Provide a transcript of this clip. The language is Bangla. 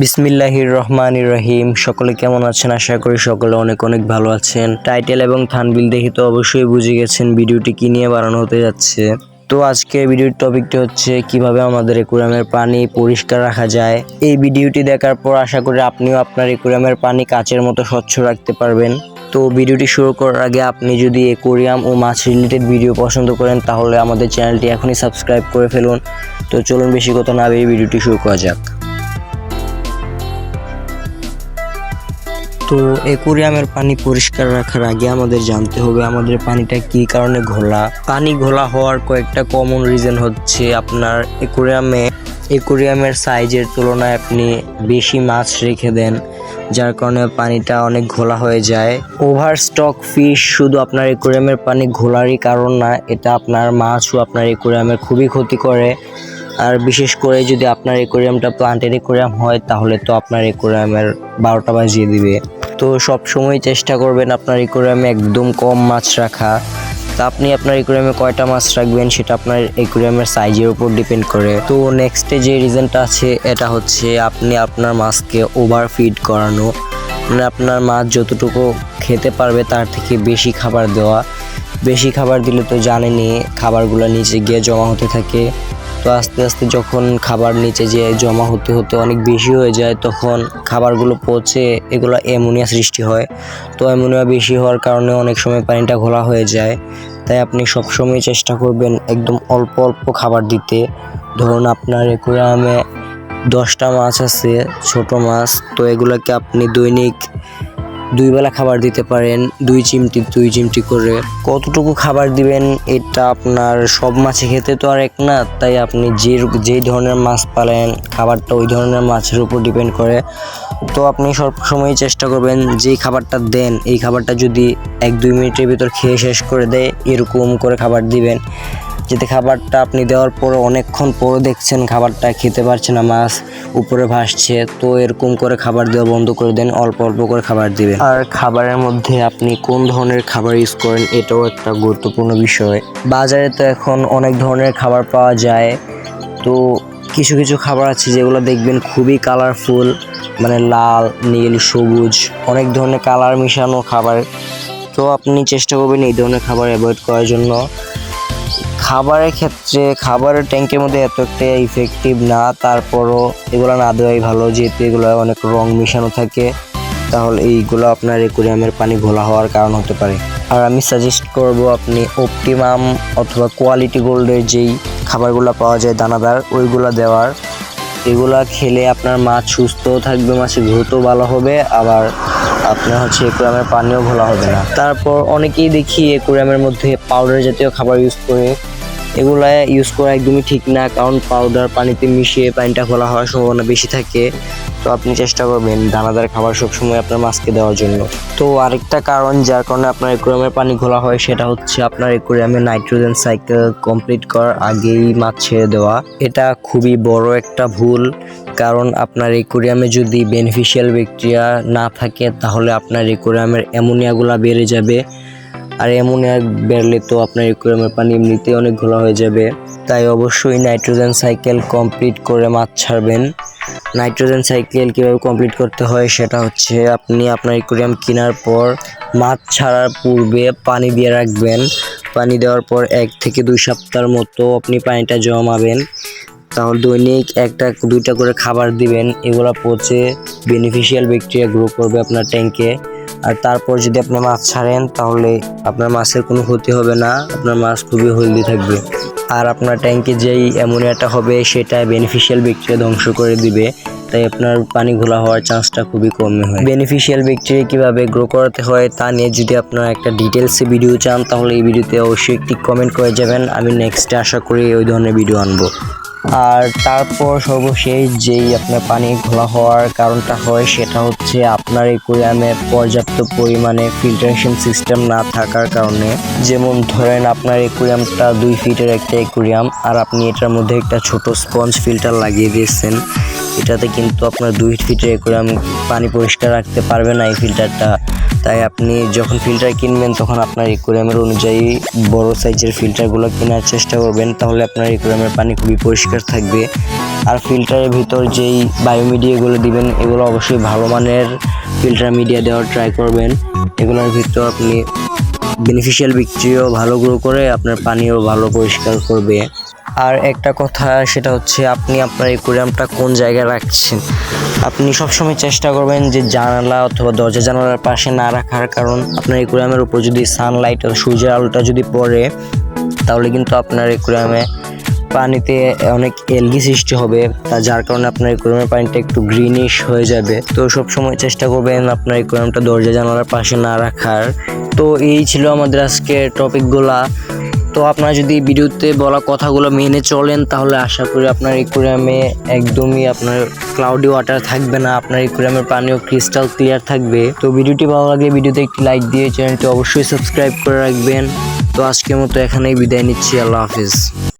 বিসমিল্লাহির রহমানির রহিম। সকলে কেমন আছেন? আশা করি সকলে অনেক অনেক ভালো আছেন। টাইটেল এবং থানবিল দেখে তো অবশ্যই বুঝে গেছেন ভিডিওটি কি নিয়ে বানানো হতে যাচ্ছে। তো আজকে ভিডিওর টপিকটি হচ্ছে, কীভাবে আমাদের একুরিয়ামের পানি পরিষ্কার রাখা যায়। এই ভিডিওটি দেখার পর আশা করি আপনিও আপনার একুরিয়ামের পানি কাচের মতো স্বচ্ছ রাখতে পারবেন। তো ভিডিওটি শুরু করার আগে আপনি যদি একুরিয়াম ও মাছ রিলেটেড ভিডিও পছন্দ করেন, তাহলে আমাদের চ্যানেলটি এখনই সাবস্ক্রাইব করে ফেলুন। তো চলুন বেশি কথা না ভেবে ভিডিওটি শুরু করা যাক। তো একুরিয়ামের পানি পরিষ্কার রাখার আগে আমাদের জানতে হবে আমাদের পানিটা কি কারণে ঘোলা? পানি ঘোলা হওয়ার কয়েকটা কমন রিজন হচ্ছে আপনার একুরিয়ামে, একুরিয়ামের সাইজের তুলনায় আপনি বেশি মাছ রেখে দেন, যার কারণে পানিটা অনেক ঘোলা হয়ে যায়। ওভার স্টক ফিশ শুধু আপনার একুরিয়ামের পানি ঘোলারই কারণ না, এটা আপনার মাছও আপনার একুরিয়ামের খুবই ক্ষতি করে। আর বিশেষ করে যদি আপনার একুরিয়ামটা প্লান্টের একুরিয়াম হয়, তাহলে তো আপনার একুরিয়ামের বারোটা বাজিয়ে দিবে। তো সব সময় চেষ্টা করবেন আপনার একুরিয়ামে একদম কম মাছ রাখা। তা আপনি আপনার একুরিয়ামে কয়টা মাছ রাখবেন সেটা আপনার একুরিয়ামের সাইজের উপর ডিপেন্ড করে। তো নেক্সটে যে রিজনটা আছে, এটা হচ্ছে আপনি আপনার মাছকে ওভার ফিড করানো। মানে আপনার মাছ যতটুকু খেতে পারবে তার থেকে বেশি খাবার দেওয়া। বেশি খাবার দিলে তো জানেনই, খাবারগুলো নিচে গিয়ে জমা হতে থাকে। তো আস্তে আস্তে যখন খাবার নিচে যে জমা হতে হতে অনেক বেশি হয়ে যায়, তখন খাবারগুলো পচে এগুলো অ্যামোনিয়া সৃষ্টি হয়। তো অ্যামোনিয়া বেশি হওয়ার কারণে অনেক সময় পানিটা ঘোলা হয়ে যায়। তাই আপনি সবসময় চেষ্টা করবেন একদম অল্প অল্প খাবার দিতে। ধরুন আপনার একুরিয়ামে দশটা মাছ আছে, ছোট মাছ, তো এগুলোকে আপনি দৈনিক দুই বেলা খাবার দিতে পারেন, দুই চিমটি দুই চিমটি করে। কতটুকু খাবার দিবেন, এটা আপনার সব মাছে খেতে তো আর এক না, তাই আপনি যে যেই ধরনের মাছ পালেন, খাবারটা ওই ধরনের মাছের উপর ডিপেন্ড করে। তো আপনি সব সময় চেষ্টা করবেন যেই খাবারটা দেন, এই খাবারটা যদি এক দুই মিনিটের ভিতর খেয়ে শেষ করে দেয়, এরকম করে খাবার দিবেন। যাতে খাবারটা আপনি দেওয়ার পরে অনেকক্ষণ পরে দেখছেন খাবারটা খেতে পারছে না, মাছ উপরে ভাসছে, তো এরকম করে খাবার দেওয়া বন্ধ করে দেন, অল্প অল্প করে খাবার দিবেন। আর খাবারের মধ্যে আপনি কোন ধরনের খাবার ইউজ করেন, এটাও একটা গুরুত্বপূর্ণ বিষয়। বাজারে তো এখন অনেক ধরনের খাবার পাওয়া যায়, তো কিছু কিছু খাবার আছে যেগুলো দেখবেন খুবই কালারফুল মানে লাল, নীল, সবুজ, অনেক ধরনের কালার মিশানো খাবার। তো আপনি চেষ্টা করবেন এই ধরনের খাবার অ্যাভয়েড করার জন্য। খাবারের ক্ষেত্রে, খাবারের ট্যাঙ্কের মধ্যে এত একটা ইফেক্টিভ না, তারপরও এগুলো না দেওয়াই ভালো, যেহেতু এগুলো অনেক রং মিশানো থাকে, তাহলে এইগুলো আপনার একুরিয়ামের পানি ঘোলা হওয়ার কারণ হতে পারে। আর আমি সাজেস্ট করব আপনি অপটিমাম অথবা কোয়ালিটি গোল্ডের যেই খাবারগুলো পাওয়া যায়, দানাদার, ওইগুলো দেওয়ার। এগুলা খেলে আপনার মাছ সুস্থও থাকবে মাছের গ্রোথও ভালো হবে, আবার আপনার হচ্ছে একুরামের পানিও ঘোলা হবে না। তারপর অনেকেই দেখি একুরিয়ামের মধ্যে পাউডার জাতীয় খাবার ইউজ করে এগুলা ইউজ করা একদমই ঠিক না, কারণ পাউডার পানিতে মিশিয়ে পানিটা ঘোলা হওয়ার সম্ভাবনা বেশি থাকে। তো আপনি চেষ্টা করবেন দানাদার খাবার সবসময় আপনার মাছকে দেওয়ার জন্য। তো আরেকটা কারণ যার কারণে আপনার একুরিয়ামের পানি ঘোলা হয়, সেটা হচ্ছে আপনার একুরিয়ামে নাইট্রোজেন সাইকেল কমপ্লিট করার আগেই মাছ ছেড়ে দেওয়া। এটা খুবই বড় একটা ভুল, কারণ আপনার একুরিয়ামে যদি বেনিফিশিয়াল ব্যাকটেরিয়া না থাকে, তাহলে আপনার একুরিয়ামের অ্যামোনিয়াগুলা বেড়ে যাবে। আর অ্যামোনিয়া বেরলে তো আপনার একুরিয়ামের পানি এমনিতেই অনেক ঘোলা হয়ে যাবে। তাই অবশ্যই নাইট্রোজেন সাইকেল কমপ্লিট করে মাছ ছাড়বেন। নাইট্রোজেন সাইকেল কীভাবে কমপ্লিট করতে হয় সেটা হচ্ছে আপনি আপনার একুরিয়াম কেনার পর মাছ ছাড়ার পূর্বে পানি দিয়ে রাখবেন। পানি দেওয়ার পর এক থেকে দুই সপ্তাহের মতো আপনি পানিটা জমাবেন। তাহলে দৈনিক একটা দুইটা করে খাবার দিবেন। এগুলো পচে বেনিফিশিয়াল ব্যাকটেরিয়া গ্রো করবে আপনার ট্যাঙ্কে আর তারপর যদি আপনি মাছ ছাড়েন, তাহলে আপনার মাছের কোনো ক্ষতি হবে না। আপনার মাছ খুবই হেলদি থাকবে। আর আপনার ট্যাঙ্কে যেই অ্যামোনিয়াটা হবে, সেটা বেনিফিশিয়াল ব্যাকটেরিয়া ধ্বংস করে দিবে। তাই আপনার পানি ঘোলা হওয়ার চান্সটা খুবই কম হয়। বেনিফিশিয়াল ব্যাকটেরিয়া কীভাবে গ্রো করাতে হয়, তা নিয়ে যদি আপনারা একটা ডিটেলসে ভিডিও চান, তাহলে এই ভিডিওতে অবশ্যই একটি কমেন্ট করে যাবেন। আমি নেক্সটে আশা করি ওই ধরনের ভিডিও আনব। আর তারপর সর্বশেষ যেই আপনার পানি ঘোলা হওয়ার কারণটা হয়, সেটা হচ্ছে আপনার একুরিয়ামে পর্যাপ্ত পরিমাণে ফিল্টারেশন সিস্টেম না থাকার কারণে। যেমন ধরেন আপনার একুরিয়ামটা দুই ফিটের একটা একুরিয়াম আর আপনি এটার মধ্যে একটা ছোট স্পঞ্জ ফিল্টার লাগিয়ে দিয়েছেন। এটাতে কিন্তু আপনার দুই ফিটের একুরিয়াম পানি পরিষ্কার রাখতে পারবে না এই ফিল্টারটা তাই আপনি যখন ফিল্টার কিনবেন, তখন আপনার ইকুরিয়ামের অনুযায়ী বড় সাইজের ফিল্টারগুলো কেনার চেষ্টা করবেন। তাহলে আপনার ইকুরিয়ামের পানি খুবই পরিষ্কার থাকবে। আর ফিল্টারের ভিতর যেই বায়োমিডিয়াগুলো দিবেন, এগুলো অবশ্যই ভালো মানের ফিল্টার মিডিয়া দেওয়ার ট্রাই করবেন। এগুলোর ভিতর আপনি বেনিফিশিয়াল বিক্রিও ভালো গ্রো করে, আপনার পানিও ভালো পরিষ্কার করবে। আর একটা কথা সেটা হচ্ছে আপনি আপনার একুরিয়ামটা কোন জায়গায় রাখছেন? আপনি সবসময় চেষ্টা করবেন যে জানালা অথবা দরজা জানালার পাশে না রাখার কারণ আপনার একুরিয়ামের উপর যদি সানলাইট সূর্যের আলোটা যদি পড়ে, তাহলে কিন্তু আপনার একুরিয়ামে পানিতে অনেক এলগি সৃষ্টি হবে, তা যার কারণে আপনার একুরিয়ামের পানিটা একটু গ্রিনিশ হয়ে যাবে। তো সব সময় চেষ্টা করবেন আপনার একুরিয়ামটা দরজা জানালার পাশে না রাখার। তো এই ছিল আমাদের আজকে টপিকগুলা তো আপনারা যদি ভিডিওতে বলা কথাগুলো মেনে চলেন, তাহলে আশা করি আপনার ইকুরিয়ামে একদমই আপনার ক্লাউডি ওয়াটার থাকবে না, আপনার ইকুরিয়ামের পানিও ক্রিস্টাল ক্লিয়ার থাকবে। তো ভিডিওটি ভালো লাগলে ভিডিওতে একটি লাইক দিয়ে চ্যানেলটি অবশ্যই সাবস্ক্রাইব করে রাখবেন। তো আজকের মতো এখানেই বিদায় নিচ্ছি, আল্লাহ হাফিজ।